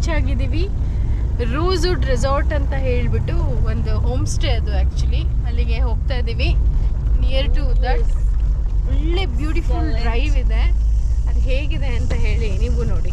Reach ಆಗಿದ್ದೀವಿ. ರೂಸ್ವುಡ್ resort ಅಂತ ಹೇಳಿಬಿಟ್ಟು ಒಂದು ಹೋಮ್ ಸ್ಟೇ ಅದು ಆ್ಯಕ್ಚುಲಿ ಅಲ್ಲಿಗೆ ಹೋಗ್ತಾ ಇದ್ದೀವಿ. ನಿಯರ್ ಟು ದಟ್ ಒಳ್ಳೆ ಬ್ಯೂಟಿಫುಲ್ ಡ್ರೈವ್ ಇದೆ. ಅದು ಹೇಗಿದೆ ಅಂತ ಹೇಳಿ ನೀವು ನೋಡಿ.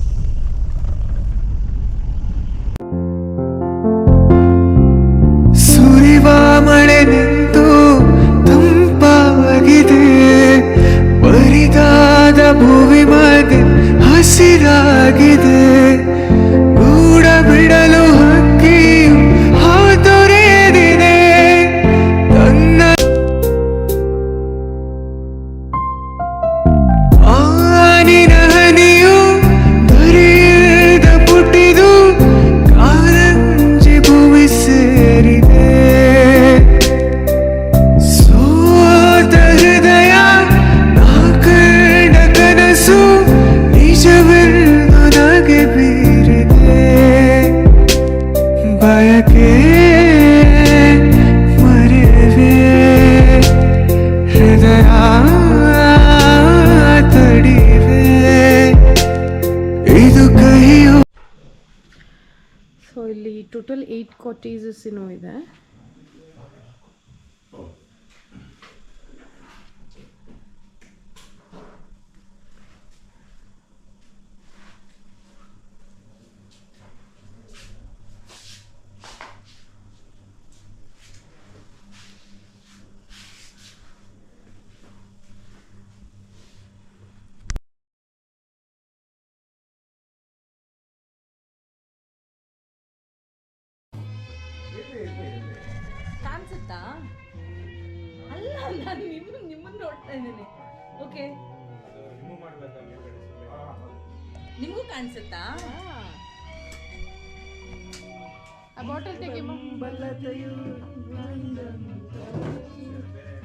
ಟೋಟಲ್ ಏಯ್ಟ್ ಕಾಟೇಜಸ್ ಏನೋ ಇದೆ. ಕಾಣಿಸುತ್ತಾ ಅಲ್ಲ ನಾನು ನಿಮ್ಮ ನಿಮ್ಮನ್ನ ನೋಡ್ತಾ ಇದ್ದೀನಿ. ಓಕೆ ನಿಮಗೂ ಕಾಣಿಸುತ್ತಾ? ಆ ಬಾಟಲ್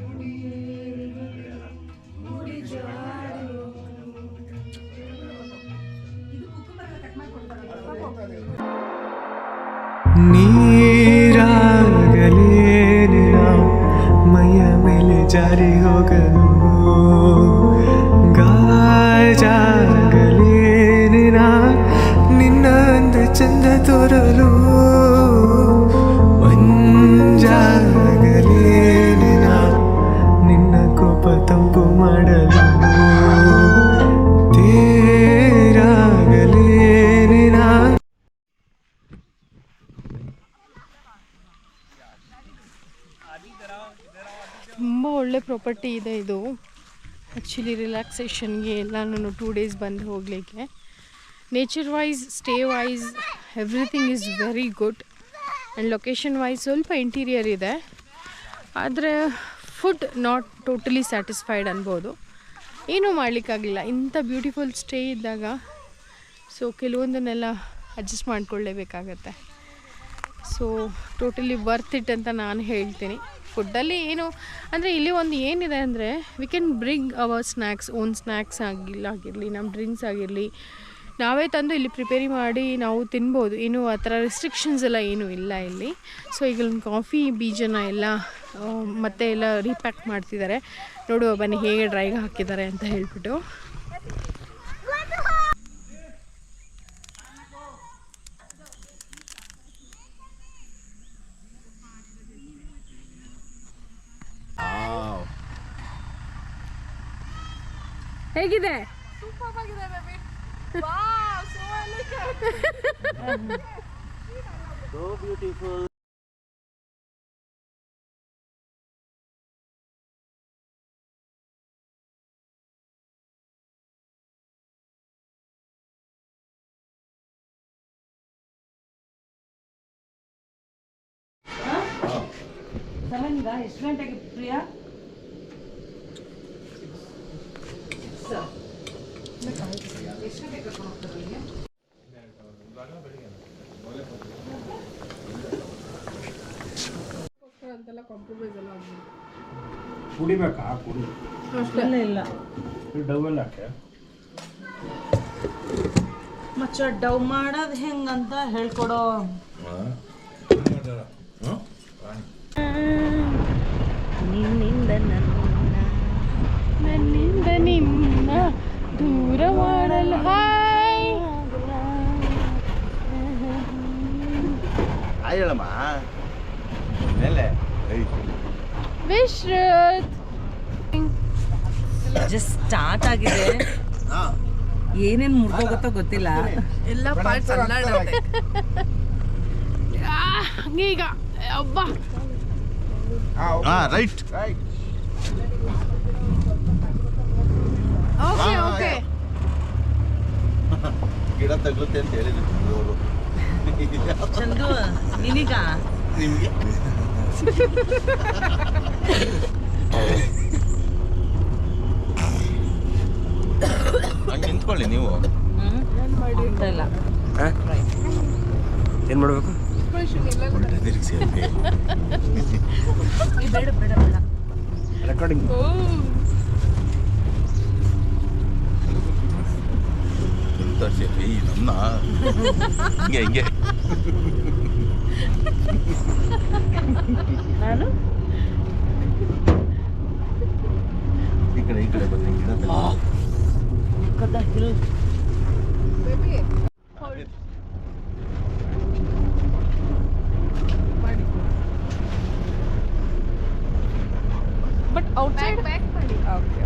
ಮುಡಿ ನೀರಾಗಲೇನಿನ അരികുകൾ ಪ್ರಾಪರ್ಟಿ ಇದೆ ಇದು. ಆ್ಯಕ್ಚುಲಿ ರಿಲ್ಯಾಕ್ಸೇಷನ್ಗೆ ಎಲ್ಲನೂ ಟೂ ಡೇಸ್ ಬಂದು ಹೋಗಲಿಕ್ಕೆ. Nature wise stay wise everything is very good and location wise ಸ್ವಲ್ಪ ಇಂಟೀರಿಯರ್ ಇದೆ. ಆದರೆ ಫುಡ್ ನಾಟ್ ಟೋಟಲಿ ಸ್ಯಾಟಿಸ್ಫೈಡ್ ಅನ್ಬೋದು. ಏನೂ ಮಾಡಲಿಕ್ಕಾಗಲಿಲ್ಲ ಇಂಥ ಬ್ಯೂಟಿಫುಲ್ ಸ್ಟೇ ಇದ್ದಾಗ ಸೊ ಕೆಲವೊಂದನ್ನೆಲ್ಲ ಅಡ್ಜಸ್ಟ್ ಮಾಡಿಕೊಳ್ಳೇಬೇಕಾಗತ್ತೆ. ಸೊ ಟೋಟಲಿ ವರ್ತ್ ಇಟ್ ಅಂತ ನಾನು ಹೇಳ್ತೀನಿ. ಫುಡ್ಡಲ್ಲಿ ಏನು, ಅಂದರೆ ಇಲ್ಲಿ ಒಂದು ಏನಿದೆ ಅಂದರೆ we can bring our snacks own snacks ಆಗಿಲ್ಲ, ಆಗಿರಲಿ ನಮ್ಮ ಡ್ರಿಂಕ್ಸ್ ಆಗಿರಲಿ. ನಾವೇ ತಂದು ಇಲ್ಲಿ ಪ್ರಿಪೇರಿ ಮಾಡಿ ನಾವು ತಿನ್ಬೋದು. ಏನು ಆ ಥರ ರೆಸ್ಟ್ರಿಕ್ಷನ್ಸ್ ಎಲ್ಲ ಏನೂ ಇಲ್ಲ ಇಲ್ಲಿ. ಸೊ ಈಗ ಕಾಫಿ ಬೀಜನ ಎಲ್ಲ ಮತ್ತೆ ಎಲ್ಲ ರೀಪ್ಯಾಕ್ ಮಾಡ್ತಿದ್ದಾರೆ. ನೋಡುವ ಬನ್ನಿ ಹೇಗೆ ಡ್ರೈಗೆ ಹಾಕಿದ್ದಾರೆ ಅಂತ ಹೇಳ್ಬಿಟ್ಟು. ಹೇಗಿದೆ? ಸೆವೆನ್ಗ ಎಷ್ಟು ಗಂಟೆಗೆ ಪ್ರಿಯಾ ಕುಡಿಬೇಕಾ? ಕುಡಿ. ಇಲ್ಲ. ಇಲ್ಲ ಡವ್ ಎಲ್ಲ ಹಾಕ್ಯ? ಮಚ್ಚ ಡವ್ ಮಾಡೋದು ಹೆಂಗಂತ ಹೇಳ್ಕೊಡೋ. ವಿಶ್ರುತ್ ಜಸ್ಟ್ ಸ್ಟಾರ್ಟ್ ಆಗಿದೆ. ಏನೇನ್ ಮುರ್ಕೋಗತ್ತೋ ಗೊತ್ತಿಲ್ಲ. ಎಲ್ಲ ಪಾರ್ಟ್ಸ್ ಹಂಗೆ ಈಗ. ಅಬ್ಬ. ಹಾ ರೈಟ್. Okay okay. ಗಿಡ ತಗ್ಲುತ್ತೆ ಅಂತ ಹೇಳಿದ್ರು ಅವರು ಚಂದು ನಿನಗ? ನಿಮ್ಗೆ? ಹಂಗೆ ನಿಂತ್ಕೊಳ್ಳಿ ನೀವು. ಇಲ್ಲ ಏನು ಮಾಡಬೇಕು? ಬೇಡ ಬೇಡ ಬೇಡ. ರೆಕಾರ್ಡಿಂಗ್ ತೋರ್ಸಿ ಏಯ್ ನನ್ನ? ಹಿಂಗೆ ಹಿಂಗೆ ನಾನು ಈ ಕಡೆ ಈ ಕಡೆ ಬನ್ನಿ ಗಿಡ ತಗ್ಲುತ್ತೆ. ಬಟ್ ಔಟ್ಸೈಡ್ ಬ್ಯಾಕ್ ಮಾಡಿ ಓಕೆ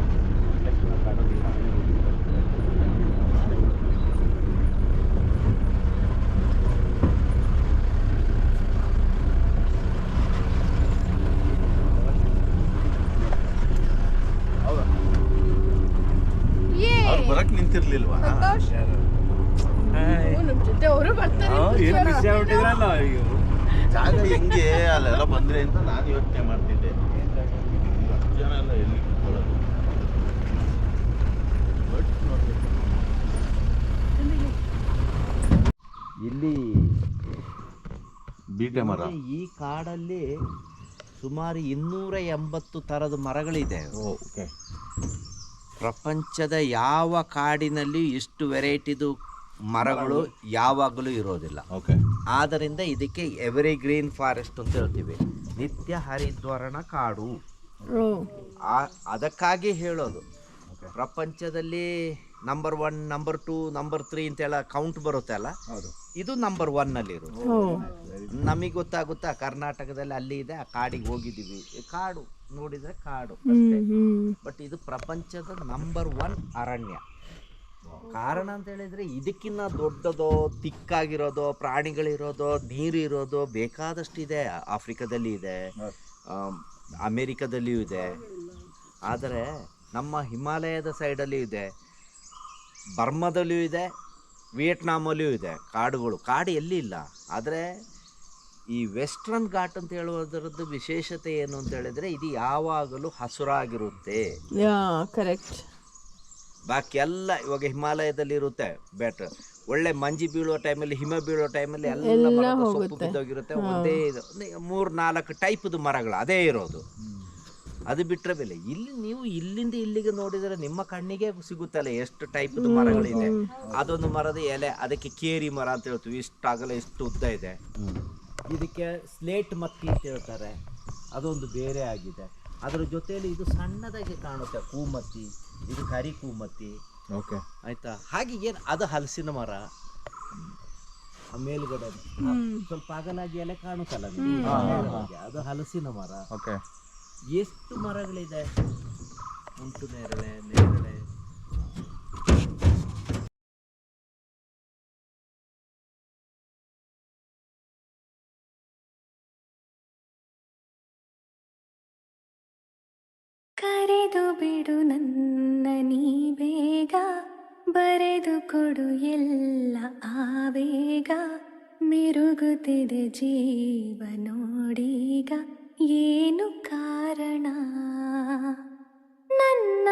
ಬರಕ್ ನಿಂತಿರ್ಲಿಲ್ವಾ? ಅವರು ಬರ್ತಾರೆ ಜಾಗ ಹೆಂಗೆ ಅಲ್ಲೆಲ್ಲ ಬಂದ್ರೆ ಅಂತ ನಾನು ಯೋಚನೆ ಜನ ಎಲ್ಲ ಎಲ್ಲಿ ಕೂತ್ಕೊಳ್ಳೋದು? ಬಟ್ ನೋಡ್ಬೇಕು. ಇಲ್ಲಿ ಬೀಟೆ ಮರ ಈ ಕಾಡಲ್ಲಿ ಸುಮಾರು ಇನ್ನೂರ ಎಂಬತ್ತು ಥರದ ಮರಗಳಿದೆ. ಓಕೆ. ಪ್ರಪಂಚದ ಯಾವ ಕಾಡಿನಲ್ಲಿ ಇಷ್ಟು ವೆರೈಟಿದು ಮರಗಳು ಯಾವಾಗಲೂ ಇರೋದಿಲ್ಲ. ಓಕೆ. ಆದ್ದರಿಂದ ಇದಕ್ಕೆ ಎವ್ರಿ ಗ್ರೀನ್ ಫಾರೆಸ್ಟ್ ಅಂತ ಹೇಳ್ತೀವಿ. ನಿತ್ಯ ಹರಿದ್ವರ್ಣ ಕಾಡು. ಆ- ಅದಕ್ಕಾಗಿ ಹೇಳೋದು. ಪ್ರಪಂಚದಲ್ಲಿ number one number two number three ಅಂತೆಲ್ಲ ಕೌಂಟ್ ಬರುತ್ತೆ ಅಲ್ಲ? ಇದು ನಂಬರ್ ಒನ್ ಅಲ್ಲಿ ಇರೋದು ನಮಗೆ ಗೊತ್ತಾಗುತ್ತಾ ಕರ್ನಾಟಕದಲ್ಲಿ ಅಲ್ಲಿ ಇದೆ ಆ ಕಾಡಿಗೆ ಹೋಗಿದ್ದೀವಿ. ಈ ಕಾಡು ನೋಡಿದ್ರೆ ಕಾಡು ಬಟ್ ಇದು ಪ್ರಪಂಚದ ನಂಬರ್ ಒನ್ ಅರಣ್ಯ. ಕಾರಣ ಅಂತ ಹೇಳಿದ್ರೆ ಇದಕ್ಕಿನ್ನ ದೊಡ್ಡದೋ ತಿಕ್ಕಾಗಿರೋದು ಪ್ರಾಣಿಗಳಿರೋದು ನೀರು ಬೇಕಾದಷ್ಟು ಇದೆ. ಆಫ್ರಿಕಾದಲ್ಲಿ ಇದೆ ಅಮೇರಿಕಾದಲ್ಲಿಯೂ ಇದೆ. ಆದರೆ ನಮ್ಮ ಹಿಮಾಲಯದ ಸೈಡಲ್ಲಿಯೂ ಇದೆ. ಬರ್ಮಾದಲ್ಲಿಯೂ ಇದೆ, ವಿಯೆಟ್ನಾಮಲ್ಲಿಯೂ ಇದೆ, ಕಾಡುಗಳು. ಕಾಡು ಎಲ್ಲಿ ಇಲ್ಲ. ಆದರೆ ಈ ವೆಸ್ಟ್ರನ್ ಘಾಟ್ ಅಂತ ಹೇಳುವುದರದ್ದು ವಿಶೇಷತೆ ಏನು ಅಂತ ಹೇಳಿದರೆ, ಇದು ಯಾವಾಗಲೂ ಹಸುರಾಗಿರುತ್ತೆ. ಕರೆಕ್ಟ್ ಬಾಕಿ ಎಲ್ಲ ಇವಾಗ ಹಿಮಾಲಯದಲ್ಲಿ ಇರುತ್ತೆ ಬೆಟರ್. ಒಳ್ಳೆ ಮಂಜಿ ಬೀಳುವ ಟೈಮಲ್ಲಿ ಹಿಮ ಬೀಳುವ ಟೈಮಲ್ಲಿ ಎಲ್ಲ ಸೊಪ್ಪು ಬಿದ್ದೋಗಿರುತ್ತೆ. ಒಂದೇ ಇದು. ಮೂರು ನಾಲ್ಕು ಟೈಪ್ದು ಮರಗಳು ಅದೇ ಇರೋದು. ಅದು ಬಿಟ್ಟರೆ ಬೆಲೆ ಇಲ್ಲಿ ನೀವು ಇಲ್ಲಿಂದ ಇಲ್ಲಿಗೆ ನೋಡಿದರೆ ನಿಮ್ಮ ಕಣ್ಣಿಗೆ ಸಿಗುತ್ತಲ್ಲ ಎಷ್ಟು ಟೈಪ್ದು ಮರಗಳಿದೆ. ಅದೊಂದು ಮರದ ಎಲೆ ಅದಕ್ಕೆ ಕೇರಿ ಮರ ಅಂತ ಹೇಳ್ತೀವಿ. ಇಷ್ಟು ಆಗಲ್ಲ ಇಷ್ಟು ಉದ್ದ ಇದೆ. ಇದಕ್ಕೆ ಸ್ಲೇಟ್ ಮತ್ತಿ ಅಂತ ಹೇಳ್ತಾರೆ. ಅದೊಂದು ಬೇರೆ ಆಗಿದೆ. ಅದರ ಜೊತೆಯಲ್ಲಿ ಇದು ಸಣ್ಣದಾಗಿ ಕಾಣುತ್ತೆ ಕೂಮತ್ತಿ ಇದು ಕರಿ ಕೂಮತ್ತಿ ಓಕೆ. ಆಯ್ತಾ? ಹಾಗೆ ಏನು ಅದು ಹಲಸಿನ ಮರ? ಆ ಮೇಲ್ಗಡೆ. ಸ್ವಲ್ಪ ಅಗಲಾಗಿ ಎಲೆ ಕಾಣುತ್ತಲ್ಲ ನಿಮ್ಗೆ? ಅದು ಹಲಸಿನ ಮರ. ಓಕೆ. ಎಷ್ಟು ಮರಗಳಿದೆ? ಉಂಟು ನೇರಳೆ ನೇರಳೆ. ಕರೆದು ಬಿಡು ನನ್ನ ನೀ ಬರೆದು ಕೊಡು ಎಲ್ಲ ಆವೇಗ. ಮಿರುಗುತ್ತಿದೆ ಜೀವ ನೋಡೀಗ ಏನು ಕಾರಣ? ನನ್ನ